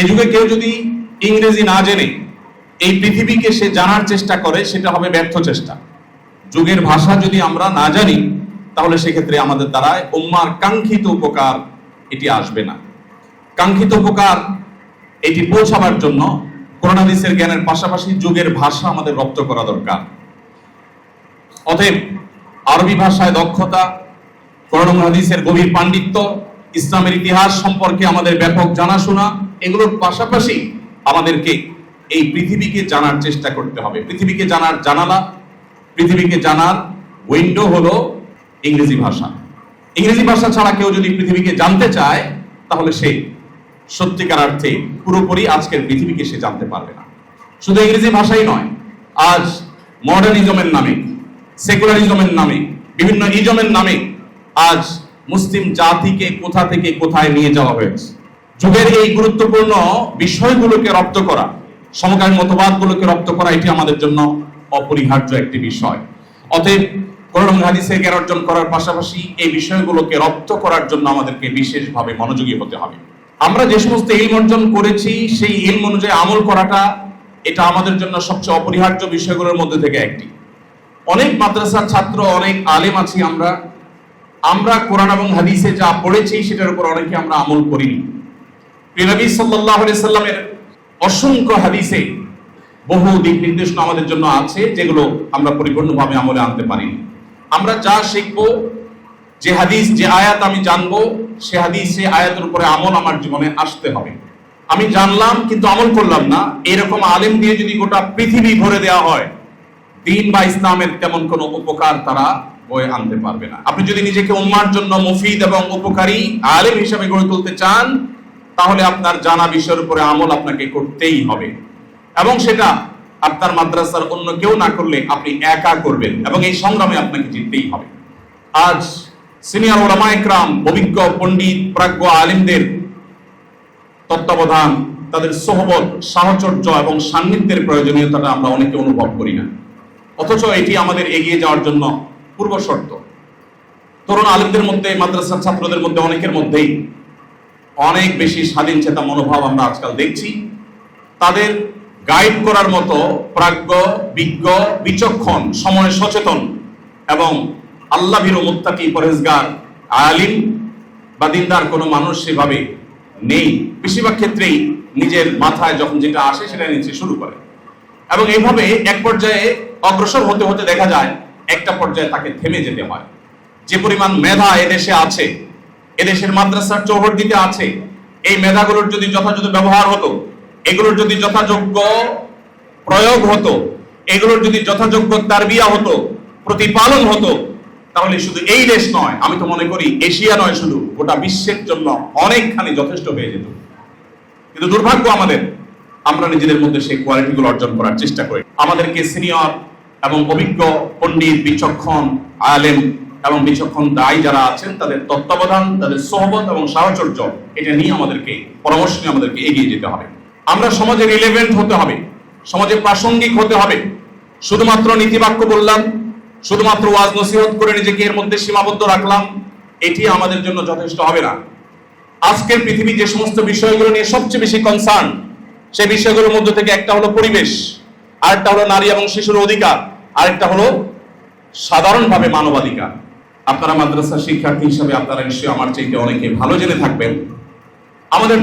এ যুগে কেউ যদি ইংরেজি না জেনে এই পৃথিবীকে সে জানার চেষ্টা করে, সেটা হবে ব্যর্থ চেষ্টা। যুগের ভাষা যদি আমরা না জানি, তাহলে সেক্ষেত্রে আমাদের দ্বারায় উম্মার কাঙ্ক্ষিত উপকার এটি আসবে না। কাঙ্ক্ষিত উপকার এটি পৌঁছাবার জন্য কোরআন হাদিসের জ্ঞানের পাশাপাশি যুগের ভাষা আমাদের রপ্ত করা দরকার। অতএব আরবি ভাষায় দক্ষতা, কোরআন হাদিসের গভীর পাণ্ডিত্য, ইসলামের ইতিহাস সম্পর্কে আমাদের ব্যাপক জানাশোনা এগুলোর পাশাপাশি আমাদেরকে এই পৃথিবীকে জানার চেষ্টা করতে হবে। পৃথিবীকে জানার জানালা, পৃথিবীকে জানার উইন্ডো হলো ইংরেজি ভাষা। ইংরেজি ভাষা ছাড়া কেউ যদি পৃথিবীকে জানতে চায়, তাহলে সে সত্যিকার অর্থে পুরোপুরি আজকের পৃথিবীকে সে জানতে পারবে না। শুধু ইংরেজি ভাষাই নয়, আজ মডার্নিজমের নামে সেকুলারিজমের নামে, বিভিন্ন ইজমের নামে আজ মুসলিম জাতিকে কোথা থেকে কোথায় নিয়ে যাওয়া হয়েছে? যুগের এই গুরুত্বপূর্ণ বিষয়গুলোকে রপ্ত করা, সমকালীন মতবাদগুলোকে রপ্ত করা, এটি আমাদের জন্য অপরিহার্য একটি বিষয়। অতএব কোরআন হাদিসে জ্ঞান অর্জন করার পাশাপাশি এই বিষয়গুলোকে রপ্ত করার জন্য আমাদেরকে বিশেষভাবে মনোযোগী হতে হবে। আমরা যে সমস্ত ইলম অর্জন করেছি, সেই ইলম অনুযায়ী আমল করাটা এটা আমাদের জন্য সবচেয়ে অপরিহার্য বিষয়গুলোর মধ্যে থেকে একটি। অনেক মাদ্রাসার ছাত্র, অনেক আলেম আছি আমরা। আমরা কোরআন এবং হাদিসে যা পড়েছি, সেটার উপর অনেকে আমরা আমল করিনি। নবী সাল্লাল্লাহু আলাইহি অসংখ্য হাদিসে বহু দিক নির্দেশনা আমাদের জন্য আছে, যেগুলো আমরা পরিপূর্ণভাবে আমলে আনতে পারি। আমরা যা শিখব, যে হাদিস, যে আয়াত আমি জানব, সে হাদিস সে আয়াতের উপরে আমল আমার জীবনে আসতে হবে। আমি জানলাম, কিন্তু আমল করলাম না। এরকম আলেম দিয়ে যদি গোটা পৃথিবী ভরে দেওয়া হয়, দিন বা ইসলামের তেমন কোনো উপকার তারা বয়ে আনতে পারবে না। আপনি যদি নিজেকে উম্মার জন্য মুফিদ এবং উপকারী আলেম হিসেবে গড়ে তুলতে চান তাহলে আপনার জানা বিষয়ের উপরে আমল আপনাকে করতেই হবে। এবং সেটা আপনার মাদ্রাসার অন্য কেউ না করলে আপনি একা করবেন এবং এই সংগ্রামে আপনাকে জিততেই হবে। আজ সিনিয়র ওলামা একরাম, অভিজ্ঞ পণ্ডিত, প্রাজ্ঞ আলিমদের তত্ত্বাবধান, তাদের সোহবত, সাহচর্য এবং সান্নিধ্যের প্রয়োজনীয়তাটা আমরা অনেকে অনুভব করি না। অথচ এটি আমাদের এগিয়ে যাওয়ার জন্য পূর্ব শর্ত তরুণ আলিমদের মধ্যে, মাদ্রাসার ছাত্রদের মধ্যে, অনেকের মধ্যেই অনেক বেশি স্বাধীন চেতা মনোভাব আমরা আজকাল দেখছি। তাদের গাইড করার মতো প্রাজ্ঞ, বিজ্ঞ, বিচক্ষণ, সময় সচেতন এবং আল্লাহ ভীর মুত্তাকি পরেজগার আলিম বা দিনদার কোনো মানুষ সেভাবে নেই। বেশিরভাগ ক্ষেত্রেই নিজের মাথায় যখন যেটা আসে সেটা নিতে শুরু করে। এবং এইভাবে এক পর্যায়ে অগ্রসর হতে হতে দেখা যায়, একটা পর্যায়ে তাকে থেমে যেতে হয়। যে পরিমাণ মেধা এদেশে আছে এদেশের মাদ্রাসার চৌহদ্দিতে আছে। এই মেধাগুলোর যদি যথাযথ ব্যবহার হতো, এগুলোর যদি যথাযোগ্য প্রয়োগ হতো, এগুলোর যদি যথাযোগ্য তারবিয়া হতো, প্রতিপালন হতো, তাহলে শুধু এই দেশ নয়, আমি তো মনে করি এশিয়া নয় শুধু, গোটা বিশ্বের জন্য অনেকখানি যথেষ্ট হয়ে যেত। কিন্তু দুর্ভাগ্য আমাদের, আমরা নিজেদের মধ্যে সেই কোয়ালিটিগুলো অর্জন করার চেষ্টা করি। আমাদেরকে সিনিয়র এবং অভিজ্ঞ পণ্ডিত, বিচক্ষণ, আলেম এবং বিচক্ষণ দায়ী যারা আছেন, তাদের তত্ত্বাবধান, তাদের সহবত এবং সাহচর্য, এটা নিয়ে আমাদেরকে, পরামর্শ নিয়ে আমাদেরকে এগিয়ে যেতে হবে। আমরা সমাজে রিলেভেন্ট হতে হবে, সমাজে প্রাসঙ্গিক হতে হবে। শুধুমাত্র নীতিবাক্য বললাম, শুধুমাত্র ওয়াজ নসিহত করে নিজেকে এর মধ্যে সীমাবদ্ধ রাখলাম, এটি আমাদের জন্য যথেষ্ট হবে না। আজকের পৃথিবী যে সমস্ত বিষয়গুলো নিয়ে সবচেয়ে বেশি কনসার্ন সেই বিষয়গুলোর মধ্যে থেকে একটা হলো পরিবেশ, আরেকটা হলো নারী এবং শিশুর অধিকার, আরেকটা হলো সাধারণভাবে মানবাধিকার। আপনারা মাদ্রাসা শিক্ষার্থী হিসাবে আপনারা নিশ্চয়ই আমার চাইতে অনেকে ভালো জেনে থাকবেন। আমাদের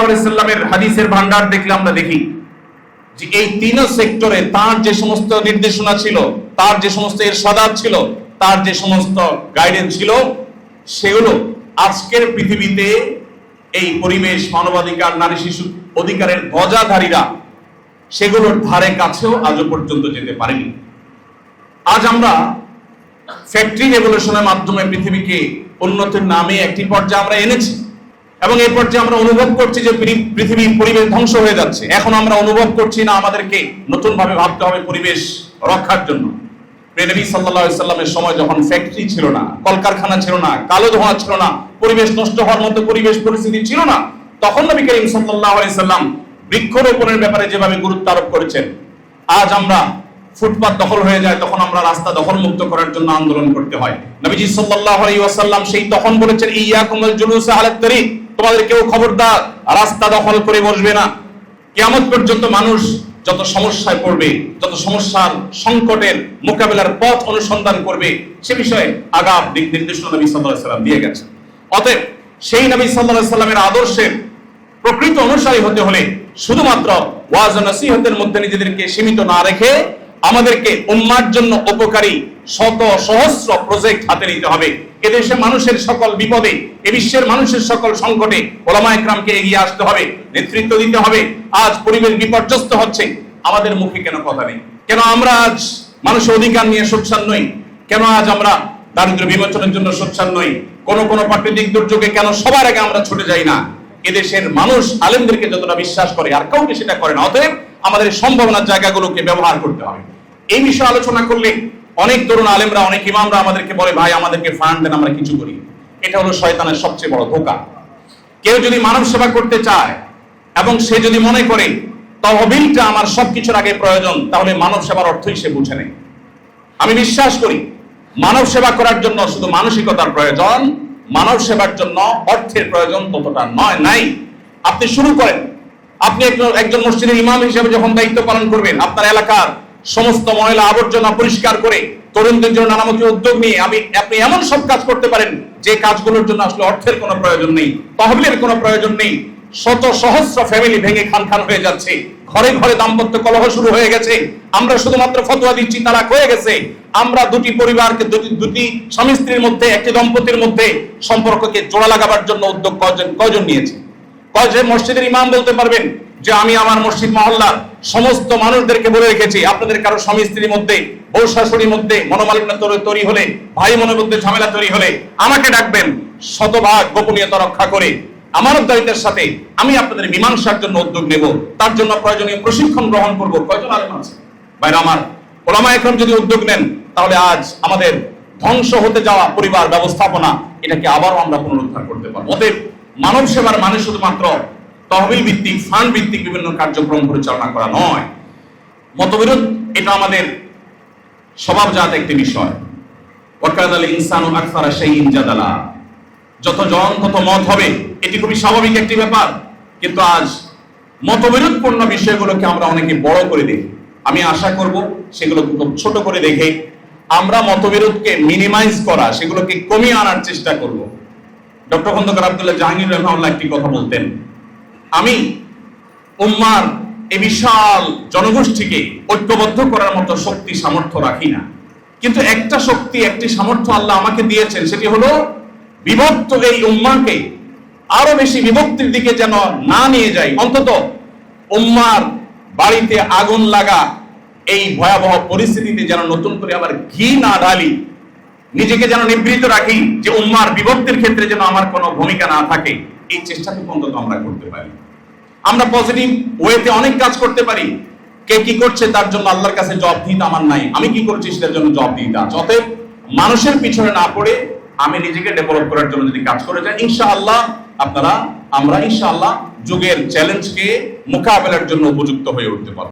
আলাইহি সাল্লামের হাদিসের ভান্ডার দেখলে আমরা দেখি যে এই তিন সেক্টরে তার যে সমস্ত নির্দেশনা ছিল, তার যে সমস্ত এর এরশাদাত ছিল, তার যে সমস্ত গাইডেন্স ছিল সেগুলো আজকের পৃথিবীতে এই পরিবেশ, মানবাধিকার, নারী শিশু অধিকারের ধ্বজাধারীরা সেগুলোর ধারে কাছেও আজও পর্যন্ত যেতে পারেনি। আজ আমরা ফ্যাক্টরি রেভলিউশনের মাধ্যমে পৃথিবীকে উন্নতির নামে একটি পর্যায়ে আমরা এনেছি। এবং এই পর্যায়ে আমরা অনুভব করছি যে পৃথি- পৃথিবীর পরিবেশ ধ্বংস হয়ে যাচ্ছে। এখন আমরা অনুভব করছি না আমাদেরকে নতুন ভাবে ভাবতে হবে পরিবেশ রক্ষার জন্য। নবী সাল্লাল্লাহু আলাইহি সাল্লামের সময় যখন ফ্যাক্টরি ছিল না, কলকারখানা ছিল না, কালো ধোঁয়া ছিল না, পরিবেশ নষ্ট হওয়ার মতো পরিবেশ পরিস্থিতি ছিল না, তখন নবী করিম সাল্লাম বৃক্ষরোপণের ব্যাপারে যেভাবে গুরুত্ব আরোপ করেছেন, আজ আমরা ফুটপাত দখল হয়ে যায়, তখন আমরা রাস্তা দখল মুক্ত করার জন্য আন্দোলন করতে হয়। নবীজি সাল্লাল্লাহু আলাইহি ওয়াসাল্লাম সেই তখন বলেছেন ইয়াকুমুল জুলুস আলাত তরিক। তোমাদের কেউ খবরদার, রাস্তা দখল করে বসবে না। কিয়ামত পর্যন্ত মানুষ যত সমস্যায় পড়বে, যত সমস্যার সংকটের মোকাবেলার পথ অনুসন্ধান করবে, সে বিষয়ে আগাম দিক নির্দেশনা নবী সাল্লাল্লাহু সাল্লাম দিয়ে গেছেন। অতএব সেই নবী সাল্লাল্লাহু সাল্লামের আদর্শের প্রকৃত অনুসারী হতে হলে শুধুমাত্র ওয়াজ নসিহতের মধ্যে নিজেদেরকে সীমিত না রেখে আমাদেরকে উম্মার জন্য উপকারী শত সহস্র প্রজেক্ট হাতে নিতে হবে। এদেশে মানুষের সকল বিপদে, এ বিশ্বের মানুষের সকল সংকটে ওলামা একরামকে এগিয়ে আসতে হবে, নেতৃত্ব দিতে হবে। আজ পরিবেশ বিপর্যস্ত হচ্ছে, আমাদের মুখে কেন কথা নেই? কেন আমরা আজ মানুষের অধিকার নিয়ে সোচ্চার নই? কেন আজ আমরা দারিদ্র বিমোচনের জন্য সোচ্চার নই? কোন কোন প্রাকৃতিক দুর্যোগে কেন সবার আগে আমরা ছুটে যাই না? এদেশের মানুষ আলেমদেরকে যতটা বিশ্বাস করে, আর কাউকে সেটা করে না। অতএব আমাদের সম্ভাবনার জায়গাগুলোকে ব্যবহার করতে হবে। এই বিষয়ে আলোচনা করলে অনেক তরুণ আলেমরা, অনেক ইমামরা আমাদেরকে বলে, ভাই, আমাদেরকে ফান্ড দেন, আমরা কিছু করি। এটা হলো শয়তানের সবচেয়ে বড় ধোকা। কেউ যদি মানব সেবা করতে চায় এবং সে যদি মনে করে, তহবিলটা আমার সবকিছুর আগে প্রয়োজন, তাহলে মানব সেবার অর্থই সে বুঝে নেই আমি বিশ্বাস করি, মানব সেবা করার জন্য শুধু মানসিকতার প্রয়োজন, মানব সেবার জন্য অর্থের প্রয়োজন ততটা নয়, নাই। আপনি শুরু করেন। আপনি একজন- মসজিদের ইমাম হিসেবে যখন দায়িত্ব পালন করবেন, আপনার এলাকার সমস্ত ময়লা আবর্জনা পরিষ্কার করে তরুণদের জন্য নানামুখী উদ্যোগ নিয়ে আমি আপনি এমন সব কাজ করতে পারেন, যে কাজগুলোর জন্য আসলে অর্থের কোনো প্রয়োজন নেই, তহবিলের কোনো প্রয়োজন নেই। শত সহস্র ফ্যামিলি ভেঙে খান খান হয়ে যাচ্ছে। ঘরে ঘরে দাম্পত্য কলহ শুরু হয়ে গেছে। আমরা শুধুমাত্র ফতোয়া দিচ্ছি তারা হয়ে গেছে। আমরা দুটি পরিবারকে, দুটি দুটি স্বামী স্ত্রীর মধ্যে, একটি দম্পতির মধ্যে সম্পর্ককে জোড়া লাগাবার জন্য উদ্যোগ কয়জন কয়জন নিয়েছে? কয়জন মসজিদের ইমাম বলতে পারবেন যে আমি আমার মসজিদ মহল্লার সমস্ত মানুষদেরকে বলে রেখেছি। আপনাদের কারও স্বামী স্ত্রীর মধ্যে, বউ শাশুড়ির মধ্যে মনোমালিন্য তৈরি- হলে, ভাই বোনের মধ্যে ঝামেলা তৈরি হলে আমাকে ডাকবেন, শতভাগ গোপনীয়তা রক্ষা করে। আমার দায়িত্বের সাথে আমি আপনাদের মীমাংসার জন্য উদ্যোগ নেব। তার জন্য প্রয়োজনীয় প্রশিক্ষণ গ্রহণ করব। কয়জন আলেম আছে? বাইরে আমার, ওলামা এখন যদি উদ্যোগ নেন, তাহলে আজ আমাদের ধ্বংস হতে যাওয়া পরিবার ব্যবস্থাপনা এটাকে আবারও আমরা পুনরুদ্ধার করতে পারব। অতএব মানব সেবার মানে শুধুমাত্র তহবিল ভিত্তিক, ফান্ড ভিত্তিক বিভিন্ন কার্যক্রম পরিচালনা করা নয়। মতবিরোধ, এটা আমাদের স্বভাবজাত একটি বিষয়। ওয়াকাদাল ইনসানু আকসারা শাইইন জাদালা। যত জন, তত মত হবে। এটি খুবই স্বাভাবিক একটি ব্যাপার। কিন্তু আজ মতবিরোধপূর্ণ বিষয়গুলোকে আমরা অনেকে বড় করে দেখি। আমি আশা করব সেগুলো খুব ছোট করে দেখে আমরা মতবিরোধকে মিনিমাইজ করা, সেগুলোকে কমিয়ে আনার চেষ্টা করব। ডক্টর খন্দকার আব্দুল্লাহ জাহাঙ্গীর রহমাল্লাহ একটি কথা বলতেন। আমি উম্মার এই বিশাল জনগোষ্ঠীকে ঐক্যবদ্ধ করার মতো শক্তি, সামর্থ্য রাখি না। কিন্তু একটা শক্তি, একটি সামর্থ্য আল্লাহ আমাকে দিয়েছেন, সেটি হলো বিভক্ত এই উম্মাকে আরও বেশি বিভক্তির দিকে যেন না নিয়ে যাই। অন্তত উম্মার বাড়িতে আগুন লাগা, এই ভয়াবহ পরিস্থিতিতে যেন নতুন করে আবার ঘি না ঢালি নিজেকে যেন নিবৃত রাখি, যে উম্মার বিভক্তির ক্ষেত্রে যেন আমার কোনো ভূমিকা না থাকে, এই চেষ্টাটুকু অন্তত আমরা করতে পারি। আমরা পজিটিভ ওয়েতে অনেক কাজ করতে পারি। কে কি করছে তার জন্য আল্লাহর কাছে জব দিতে আমার নাই। আমি কি করছি সেটার জন্য জব দিতে আছে। অতএব মানুষের পিছনে না পড়ে আমি নিজেকে ডেভেলপ করার জন্য যদি কাজ করে যাই, ইনশাআল্লাহ আপনারা, আমরা ইনশাআল্লাহ যুগের চ্যালেঞ্জকে মোকাবেলার জন্য উপযুক্ত হয়ে উঠতে পারব।